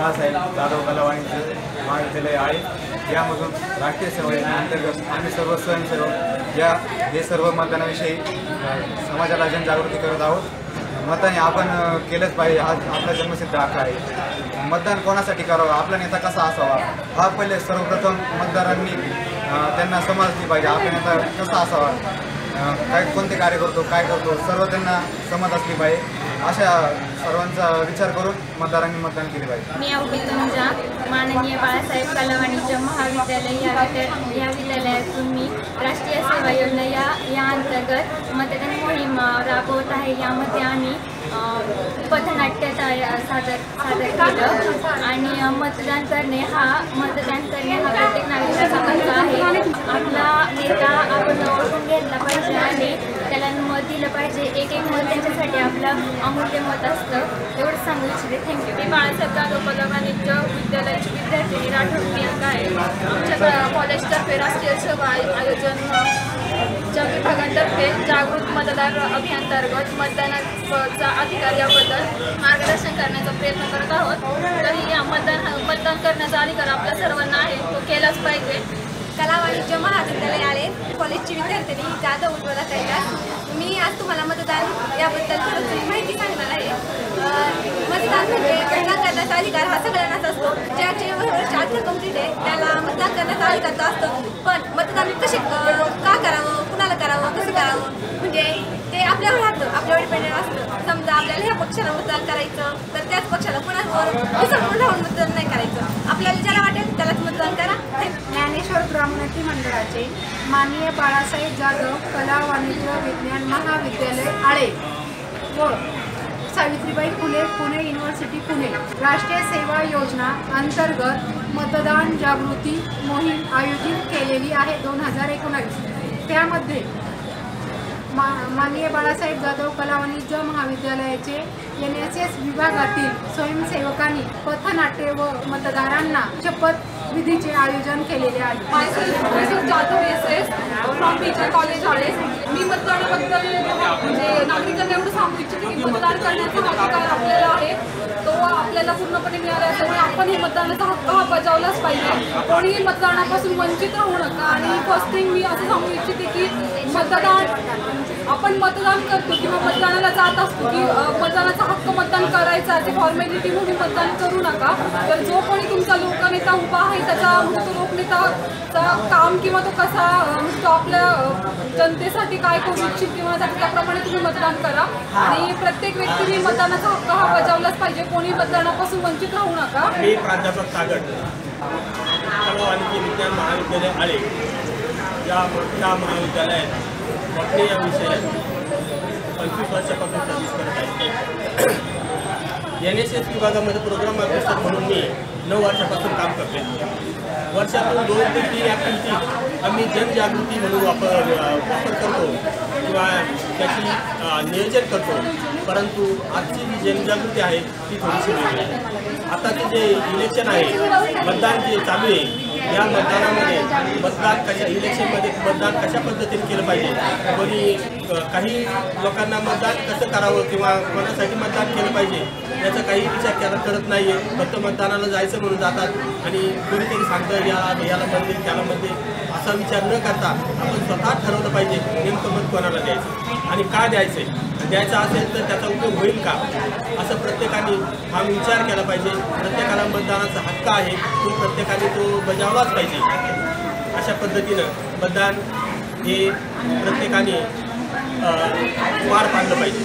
बाळासाहेब जाधव कला वाणिज्य महाविद्यालय आहे. यामधून राष्ट्रीय सेवा अंतर्गत आम्ही सर्व स्वयंसेवक या हे सर्व मतदानाविषयी समाजाला जनजागृती करत आहोत. मतदान हे आपण केलंच पाहिजे. हा आपला जन्मसिद्ध हक्क आहे. मतदान कोणासाठी करावं? आपला नेता कसा असावा? हा पहिले सर्वप्रथम मतदारांनी त्यांना त्यांना समजली पाहिजे. आपला नेता कसा असावा? काय कोणते कार्य करतो काय करतो? सर्व त्यांना समज असली पाहिजे. अशा सर्वांचा विचार करून मतदारांनी मतदान केले पाहिजे. मी अवघी तुमच्या माननीय बाळासाहेब कला वाणिज्य महाविद्यालय या विद्या या विद्यालयातून मी राष्ट्रीय सेवा योजना या या अंतर्गत मतदान मोहीम राबवत आहे. यामध्ये आम्ही पथनाट्य तया- सादर सादर केलं. आणि मतदान करणे हा मतदान करणे हा प्रत्येक नागरिकाचा हक्क आहे. आपला नेता आपण ओळखून घेतला पाहिजे आणि त्याला मत दिलं पाहिजे एक एक मत अमूल्य मत असतं एवढंच सांगू इच्छिते. थँक्यू मी बाळासाहेब जाधव कला वाणिज्य विद्यालयाची विद्यार्थिनी राठोड प्रियंका आहे. आमच्या कॉलेजतर्फे राष्ट्रीय सेवा आय- आयोजन च्या विभागातर्फे जागृत मतदार अभियानांतर्गत मतदानाचा अधिकार याबद्दल मार्गदर्शन करण्याचा प्रयत्न करत आहोत. तरी या मतदान मतदान करण्याचा अधिकार आपल्या सर्वांना आहे. तो केलाच पाहिजे. कला वाणिज्य महाविद्यालय आले कॉलेजची विद्यार्थिनी जाधव उज्ज्वला कैलास मी आज तुम्हाला मतदान याबद्दल थोडंसं माहिती सांगणार आहे. मतदान म्हणजे मतदान करण्याचा अधिकार हा सगळ्यांनाच असतो. ज्याचे वर्ष अठरा कंप्लीट आहे त्याला मतदान करण्याचा अधिकार असतो पण मतदान कसे का करावं कुणाला करावं कसं करावं? म्हणजे ते आपल्यावर राहतं आपल्यावर डिपेंडेंट असतं. समजा आपल्याला ह्या पक्षाला मतदान करायचं तर त्याच पक्षाला कुणावर विसरून राहून मतदान नाही करायचं? आपल्याला ज्याला वाटेल त्यालाच मतदान करा थँक्यू ज्ञानेश्वर मंडळाचे माननीय बाळासाहेब जाधव कला वाणिज्य विज्ञान महाविद्यालय आळे व सावित्रीबाई फुले पुणे युनिव्हर्सिटी पुणे. राष्ट्रीय सेवा योजना अंतर्गत मतदान जागृती मोहीम आयोजित केलेली आहे दोन हजार एकोणावीस. त्यामध्ये मा माननीय बाळासाहेब जाधव कला वाणिज्य महाविद्यालयाचे एन एस एस विभागातील स्वयंसेवकांनी पथनाट्य व मतदारांना शपथविधीचे आयोजन केलेले आहे. Jadhav S S from teacher college आहे. मी मतदानाबद्दल म्हणजे नागरिकांना एवढं सांगू इच्छिते की मतदान करण्याचा अधिकार आपल्याला आहे. तो आपल्याला पूर्णपणे मिळाला आपण हे मतदानाचा हक्क हा बजावलाच पाहिजे. कोणीही मतदानापासून वंचित राहू नका. आणि फर्स्ट थिंग मी असं सांगू इच्छिते की मतदान आपण मतदान करतो किंवा मतदानाला जात असतो की मतदानाचा हक्क मतदान करायचा ते फॉर्मॅलिटी म्हणून मतदान करू नका. तर जो कोणी तुमचा लोकनेता उभा आहे त्याचा म्हणजे तो लोकनेताचा काम किंवा तो कसा म्हणजे तो आपल्या जनतेसाठी काय करू इच्छित किंवा त्याप्रमाणे तुम्ही मतदान करा. आणि प्रत्येक व्यक्तीने मतदानाचा हक्क हा बजावलाच पाहिजे. कोणी मतदानापासून वंचित राहू नका. मी प्राध्यापक विज्ञान महाविद्यालय आळे या या महाविद्यालयात बॉटनी या विषयात पंचवीस वर्षापासून सर्व्हिस करत आहे एन एस एस विभागामध्ये प्रोग्राम ऑफिसर म्हणून मी नऊ वर्षापासून काम करते वर्षातून दोन ते तीन ॲक्टिव्हिटी आम्ही जनजागृती म्हणून वापर वापर करतो किंवा त्याची नियोजन करतो. परंतु आजची जी जनजागृती आहे ती थोडीशी वेगळी आहे. आताचे जे इलेक्शन आहे मतदान जे चालू आहे या मतदानामध्ये मतदान कशा इलेक्शनमध्ये मतदान कशा पद्धतीने केलं पाहिजे? कोणी काही लोकांना मतदान कसं करावं किंवा कोणासाठी मतदान केलं पाहिजे याचा काही विचार केला करत नाही आहे फक्त मतदानाला जायचं म्हणून जातात. आणि कोणीतरी सांगतं या याला मंदिर त्याला मंदिर. असा विचार न करता आपण स्वतः ठरवलं पाहिजे नेमकं मत कोणाला द्यायचं? आणि का द्यायचं द्यायचं असेल तर त्याचा उपयोग होईल का? असं प्रत्येकाने हा विचार केला पाहिजे. प्रत्येकाला मतदानाचा हक्क आहे. तो प्रत्येकाने तो बजावलाच पाहिजे. अशा पद्धतीनं मतदान हे प्रत्येकाने पार पाडलं पाहिजे.